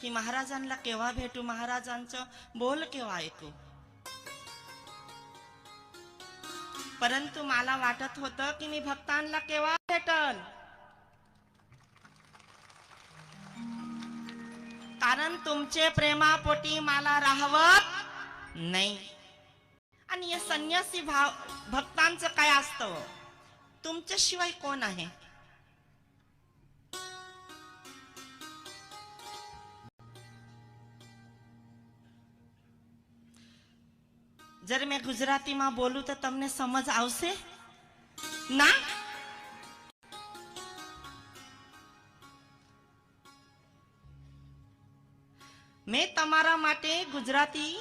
की महाराजांना केव्हा भेटू? महाराजांचं बोल केव्हा ऐकू? परंतु मला वाटत होतं की मी भक्तांना केव्हा भेटल? कारण तुमचे प्रेमापोटी मला राहवत नाही. आणि या संन्यासी भाव भक्तांचं काय असतं? तुमच्याशिवाय कोण आहे? જ્યારે મેં ગુજરાતીમાં બોલું તો તમને સમજ આવશે? ના? મેં તમારા માટે ગુજરાતી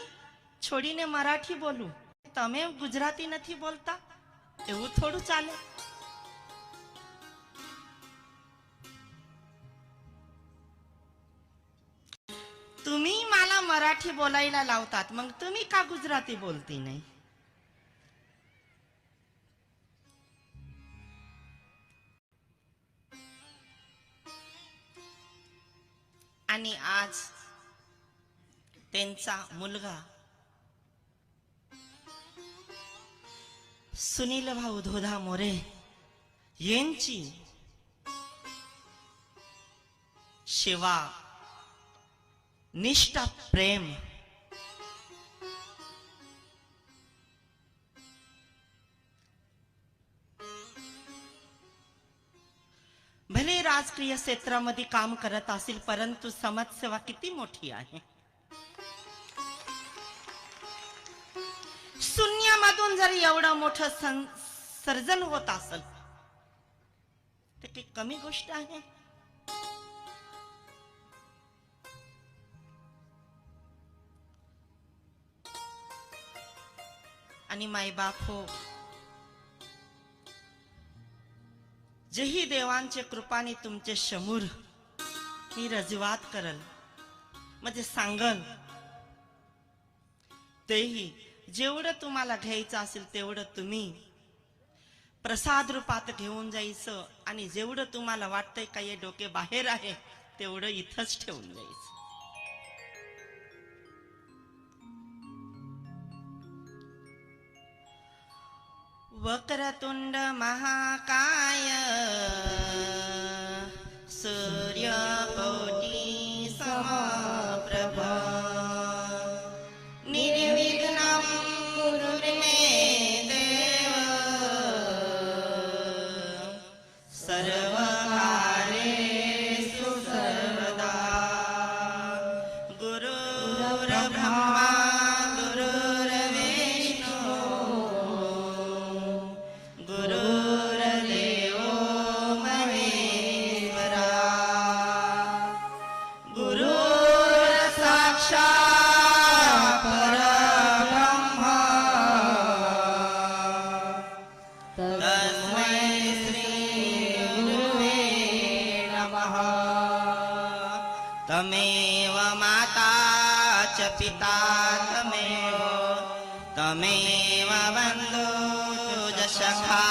છોડીને મરાઠી બોલું. તમે ગુજરાતી નથી બોલતા? એવું થોડું ચાલે. मराठी बोलायला लावतात. मग तुम्ही का गुजराती बोलती नाही? आणि आज त्यांचा मुलगा सुनील भाऊ धोधा मोरे यांची शिवा निष्ठा प्रेम. भले राजकीय क्षेत्रामध्ये काम करत असेल परंतु समाजसेवा किती मोठी आहे? शून्यामधून जर एवढं मोठं सं- सर्जन होत असेल तर काही कमी गोष्ट आहे. आणि मायबाप हो। जेही देवांचे कृपाने तुमचे समोर मी रजवात करल म्हणजे सांगल तेही जेवढं तुम्हाला घ्यायचं असेल तेवढं तुम्ही प्रसाद रूपात घेऊन जायचं आणि जेवढं तुम्हाला वाटतंय का हे डोके बाहेर आहे तेवढं इथंच ठेवून जायचं। वक्रतुण्डमहाकाय सूर्यभोटी समाप्रभा। गुरुर्मे तमेव तमेव बन्धु च सखा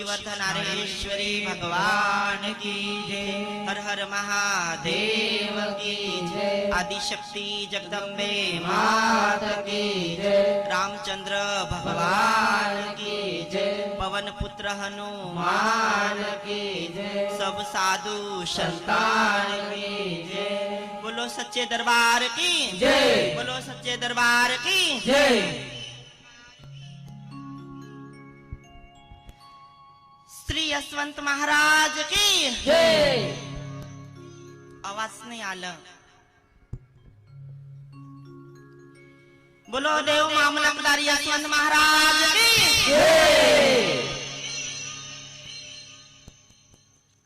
बोलो शिवधनारेश्वरी भगवान की जय। हर हर महादेव की जय। आदिशक्ति जगदम्बे मात की जय। रामचंद्र भगवान की जय। पवन पुत्र हनुमान की जय। सब साधु संतान की जय। बोलो सच्चे दरबार की जय। बोलो सच्चे दरबार की जय। श्री यशवंत महाराज की. आवाज नाही आलं. बोलो देव मामलतदार यशवंत महाराज की.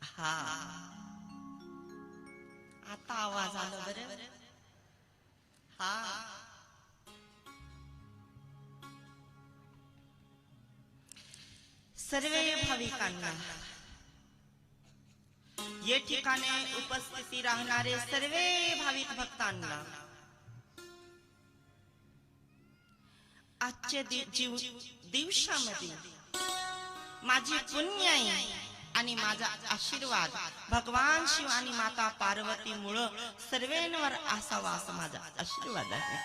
हा. आता आवाज आला बरं. हा. सर्व भाविकांना ये ठिकाणे उपस्थिती राहणारे सर्वे भाविक भक्तांना आजच्या दिवसामध्ये माझी पुण्य आणि माझा आशीर्वाद भगवान शिव आणि माता पार्वती मुळे सर्वांवर असावा असा माझा आशीर्वाद आहे.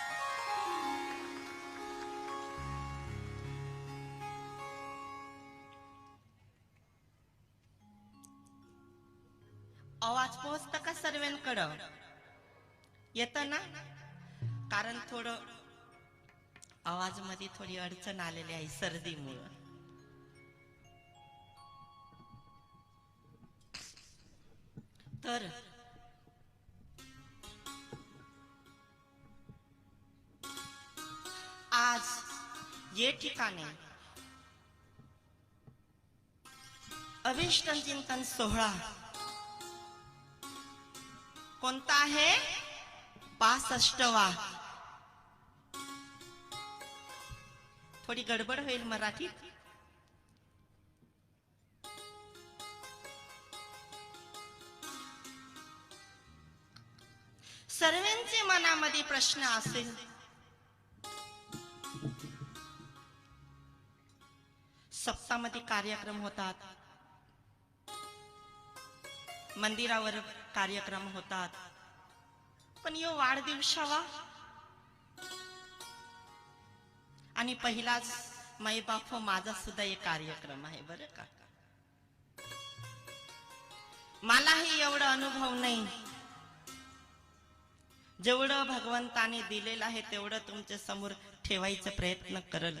आवाज पोहोचत का सर्वांकडं? येत ना? कारण थोडं आवाजमध्ये थोडी अडचण आलेली आहे सर्दीमुळं. तर आज ये ठिकाणी. अभिष्ट चिंतन सोहळा कोणता आहे? पासष्टवा. थोडी गडबड होईल मराठीत. सर्वांचे मनामध्ये प्रश्न असेल. सप्तामध्ये कार्यक्रम होतात. मंदिरावर कार्यक्रम होतात. पण यो वाढदिवसावा? आणि पहिलाच बाप हो माझा सुद्धा एक कार्यक्रम आहे बरं का? मलाही एवढा अनुभव नाही. जेवढं भगवंताने दिलेलं आहे तेवढं तुमच्यासमोर ठेवायचा प्रयत्न करल.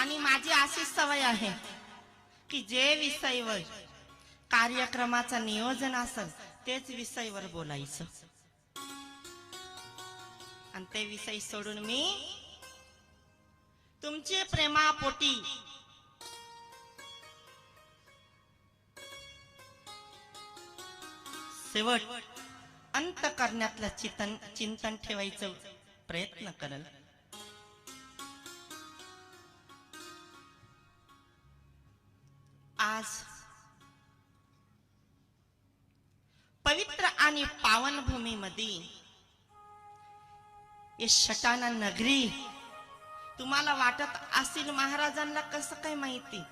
आणि माझी अशी सवय आहे की जे विषयवर कार्यक्रमाचं नियोजन असेल तेच विषयवर बोलायचं. आणि ते विषय सोडून मी तुमचे प्रेमापोटी शेवट अंत करण्यातलं चिंतन चिंतन ठेवायचं प्रयत्न करल. भूमीमध्ये हे शटाना नगरी तुम्हाला वाटत असेल महाराजांना कसं काय माहिती?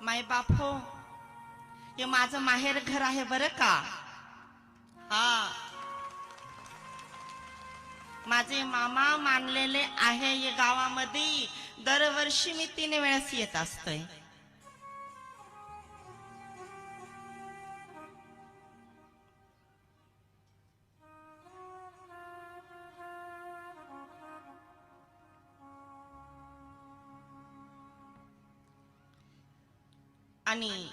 माय बाप हो हे माझं माहेर घर आहे बरं का? हा. माझे मामा मानलेले आहे या गावामध्ये. दरवर्षी मी तीन वेळेस येत असतोय आणि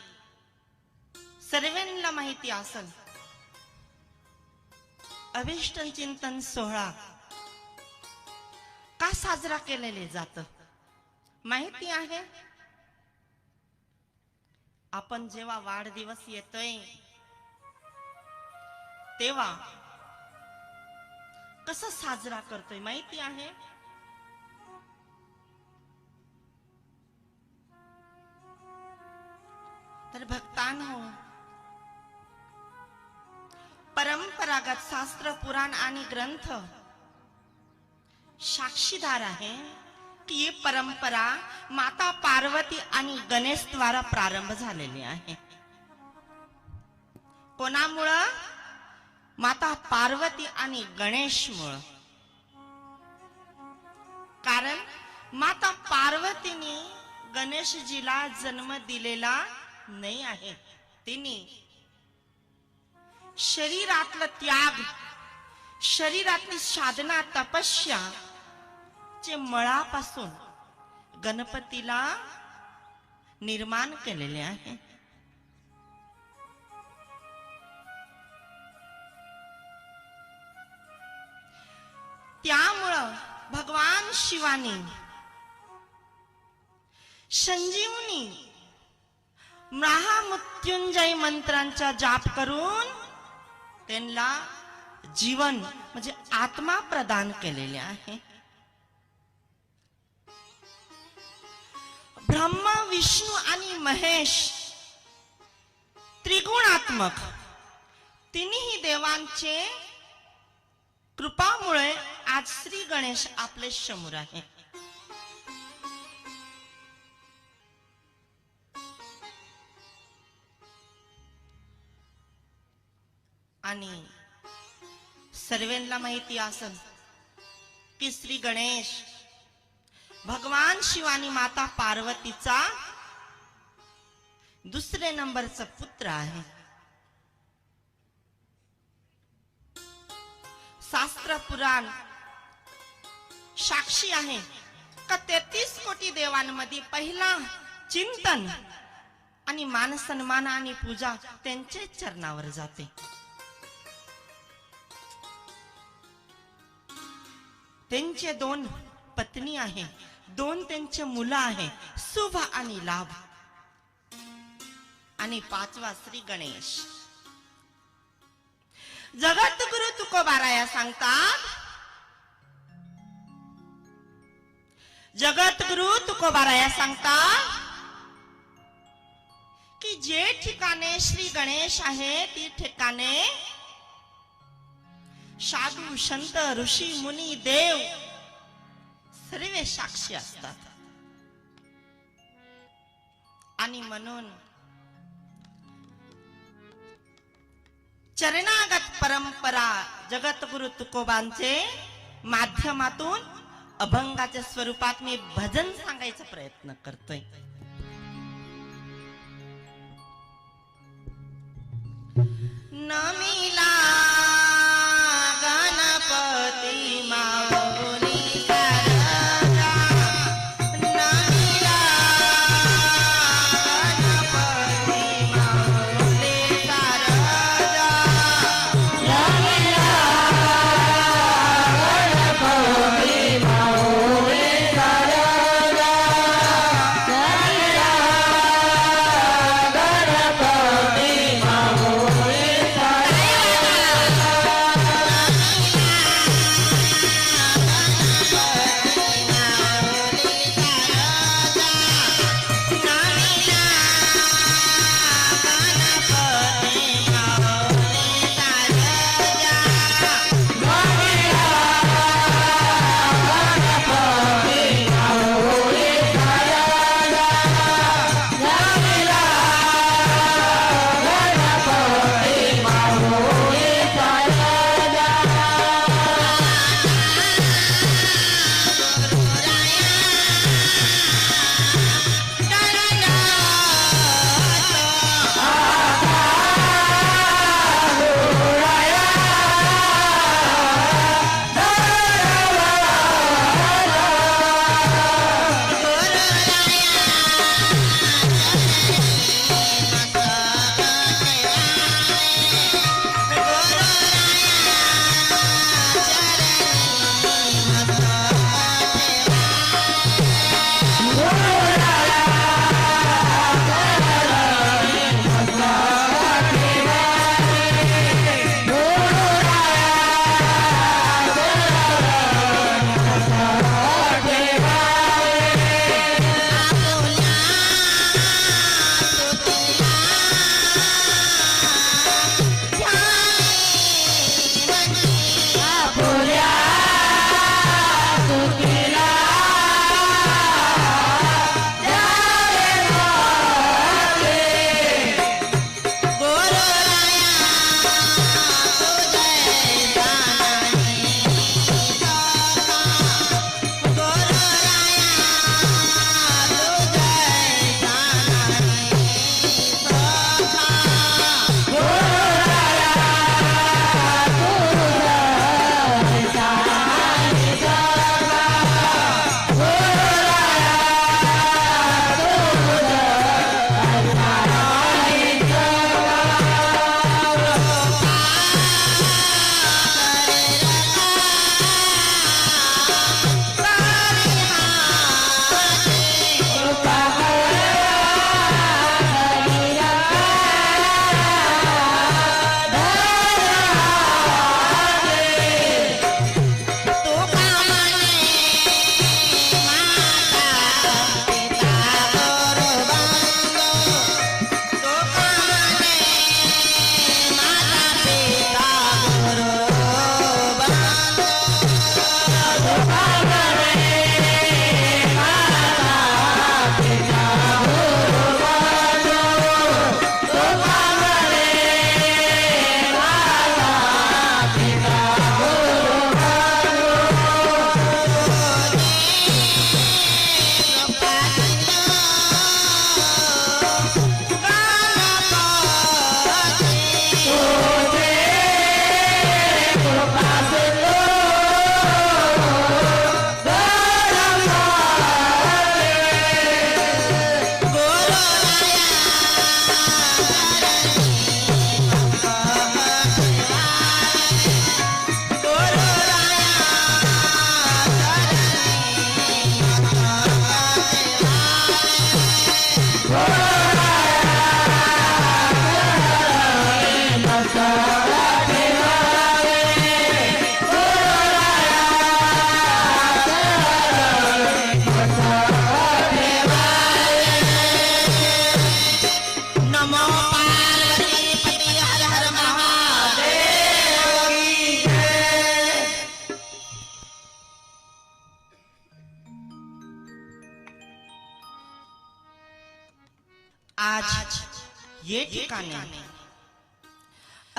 सर्वांना माहिती असल. अभिष्ट चिंतन सोहळा का साजरा केलेले जात? माहिती आहे? आपण जेव्हा वाढदिवस येतोय तेव्हा कसं साजरा करतोय माहिती आहे? तर भक्तांनो हो. परंपरागत शास्त्र पुराण आणि ग्रंथ साक्षीदार आहे की परंपरा माता पार्वती आणि गणेश द्वारा प्रारंभ झालेली आहे. कोणामुळं? माता पार्वती आणि गणेशमुळं. कारण माता पार्वतीने गणेशजीला जन्म दिलेला नाही आहे. तिने शरीरातलं त्याग शरीरातली साधना तपस्या चे मळापासून गणपतीला निर्माण केलेले आहे. त्यामुळं भगवान शिवानी संजीवनी महामृत्युंजय मंत्रांचा जाप करून त्यांना जीवन म्हणजे आत्मा प्रदान केलेले आहे. ब्रह्मा विष्णू आणि महेश त्रिगुणात्मक. तिन्ही देवांचे कृपामुळे आज श्री गणेश आपले समोर आहे. आणि सर्वेंना माहिती असेल की श्री गणेश भगवान शिवानी माता पार्वतीचा दुसरे नंबरचा पुत्र आहे. शास्त्र पुराण साक्षी आहे का तेहतीस कोटी देवांमध्ये पहिला चिंतन आणि मान सन्मान आणि पूजा त्यांच्याच चरणावर जाते. त्यांचे दोन पत्नी आहे. दोन त्यांचे मुलं आहे. शुभ आणि लाभ. आणि पाचवा श्री गणेश. जगद्गुरु तुकोबाराया सांगतात जगद्गुरु तुकोबाराया सांगतात की जे ठिकाणे श्री गणेश आहे ती ठिकाणे साधू संत ऋषी मुनी देव सर्व साक्षी असतात. आणि म्हणून चरणागत परंपरा जगतगुरु तुकोबांचे माध्यमातून अभंगाच्या स्वरूपात मी भजन सांगायचा प्रयत्न करतोय. आज ये ठिकाणी.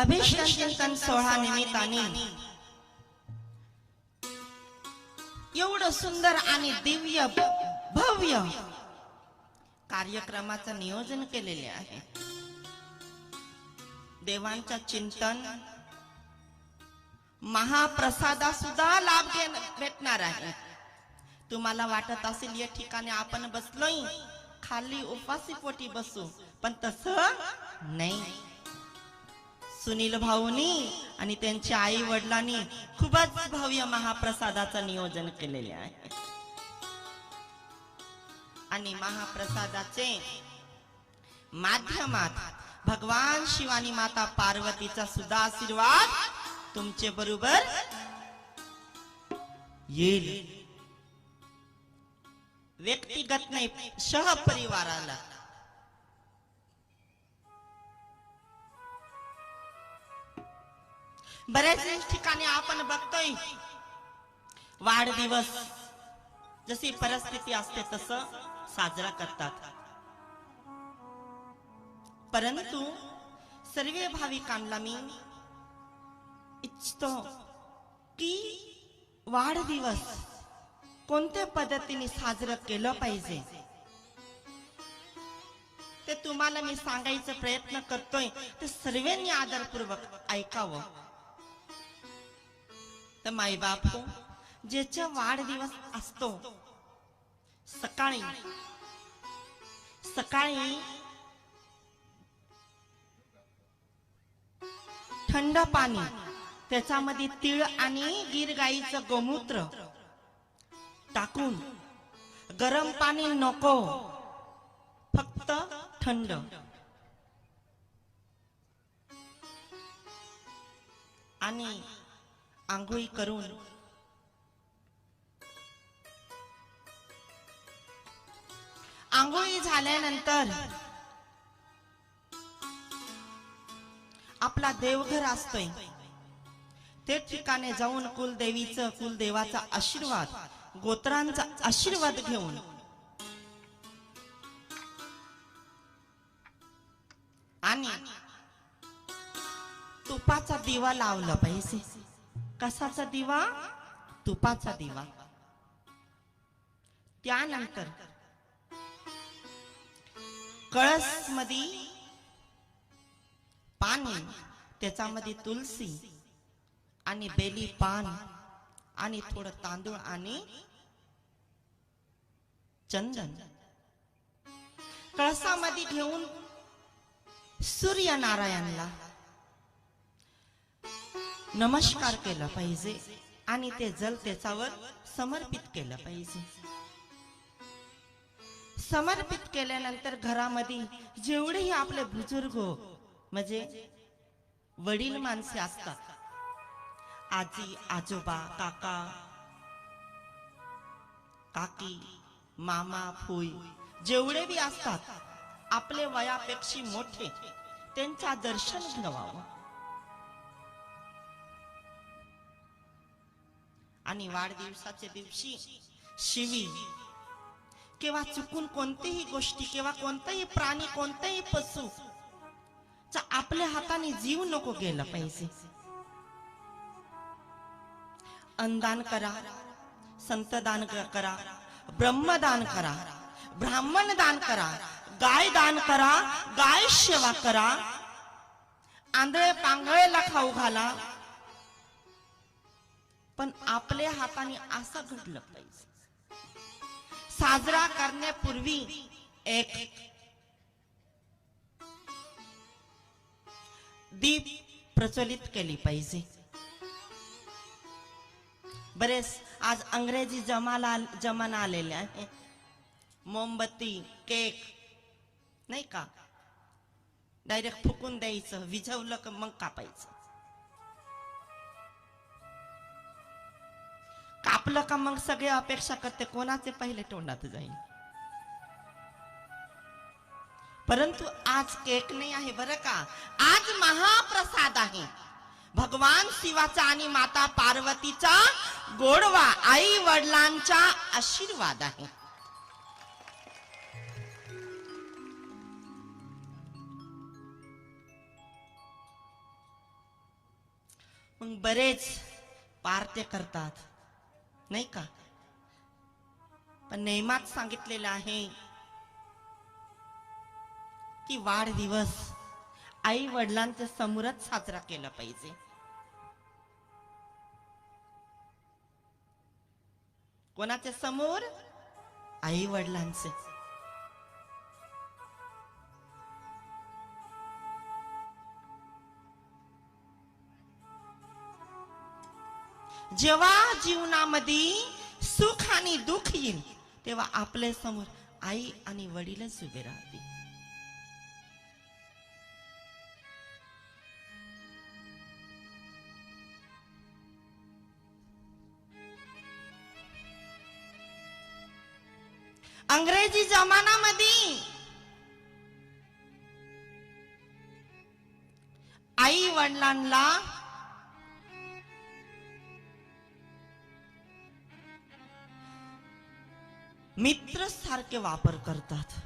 अभिष्ट चिंतन सोहळा निमित्ताने एवढं सुंदर आणि दिव्य भव्य कार्यक्रमाचं नियोजन केलेले आहे. देवांच्या चिंतन महाप्रसादा सुद्धा लाभ घेण भेटणार आहे. तुम्हाला वाटत असेल या ठिकाणी आपण बसलोय खाली उपासी पोटी बसू. पण तस नाही. सुनील भाऊनी आणि त्यांच्या आई वडिलांनी खूपच भव्य महाप्रसादाचं नियोजन केलेले आहे. आणि महाप्रसादाचे माध्यमात भगवान शिवानी माता पार्वतीचा सुद्धा आशीर्वाद तुमचे बरोबर येईल. व्यक्तिगत नाही सहपरिवाराला. बऱ्याच ठिकाणी आपण बघतोय वाढदिवस जशी परिस्थिती असते तस साजरा करतात. परंतु सर्व भाविकांना मी इच्छितो की वाढदिवस कोणत्या पद्धतीने साजरं केलं पाहिजे? ते तुम्हाला मी सांगायचा प्रयत्न करतोय. ते सर्वांनी आदरपूर्वक ऐकावं. तर माई बापू हो, ज्याचा वाढदिवस असतो सकाळी सकाळी थंड पाणी त्याच्यामध्ये तीळ आणि गिर गाईचं गोमूत्र टाकून गरम पाणी नको फक्त थंड. आणि आंघोळी करून आंघोळी झाल्यानंतर आपला देवघर असतोय. ते ठिकाणी जाऊन कुलदेवीचं कुलदेवाचा आशीर्वाद गोत्रांचा आशीर्वाद घेऊन. आणि तुपाचा दिवा लावला पाहिजे. कसाचा दिवा? तुपाचा दिवा. त्यानंतर कळसमध्ये पाणी त्याच्यामध्ये तुलसी आणि बेली पान आणि थोडं तांदूळ आणि चंदन. कळसामध्ये घेऊन सूर्य नारायणला नमस्कार केला पाहिजे आणि ते जल त्याच्यावर समर्पित केलं पाहिजे. समर्पित केल्यानंतर घरामध्ये जेवढेही आपले बुजुर्ग म्हणजे वडील माणसे असतात आजी आजोबा काका काकी मामा फुई जेवढे बी असतात आपले वयापेक्षी मोठे त्यांचा दर्शन घ्यावं. आणि वाढदिवसाच्या दिवशी शिवी. किंवा चुकून कोणतीही गोष्टी किंवा कोणताही प्राणी कोणताही पशु आपल्या हाताने जीव नको गेला पाहिजे. अन्नदान करा संतदान करा ब्रह्मदान करा ब्राह्मण दान करा गाय दान करा गाय सेवा करा. आंधळे पांगळेला खाऊ घाला. पण आपल्या हाताने असं घडलं पाहिजे. साजरा करण्यापूर्वी एक दीप प्रचलित केली पाहिजे. बरेच आज अंग्रेजी जमाला जमाना आलेले आहे. मोमबत्ती केक नाही का? डायरेक्ट फुकून द्यायचं विझवलं का मग कापायचं. कापलं का मग सगळे अपेक्षा करते कोणाचे पहिले तोंडात जाईल? परंतु आज केक नाही आहे बरं का? आज महाप्रसाद आहे. भगवान शिवाचा आणि माता पार्वतीचा गोडवा आई वडिलांचा आशीर्वाद आहे. मग बरेच पार्टे करतात नाही का? पण नेहमीच सांगितलेलं आहे की वाढदिवस आई वडिलांच्या समोरच साजरा केला पाहिजे. कोणाच्या समोर? आई वडिलांचे जेव्हा जीवनामध्ये सुख आणि दुःख येईल तेव्हा आपल्यासमोर आई आणि वडीलच उभे राहतील. जमानामध्ये. आई वडिलांना मित्र सारखे वापर करतात.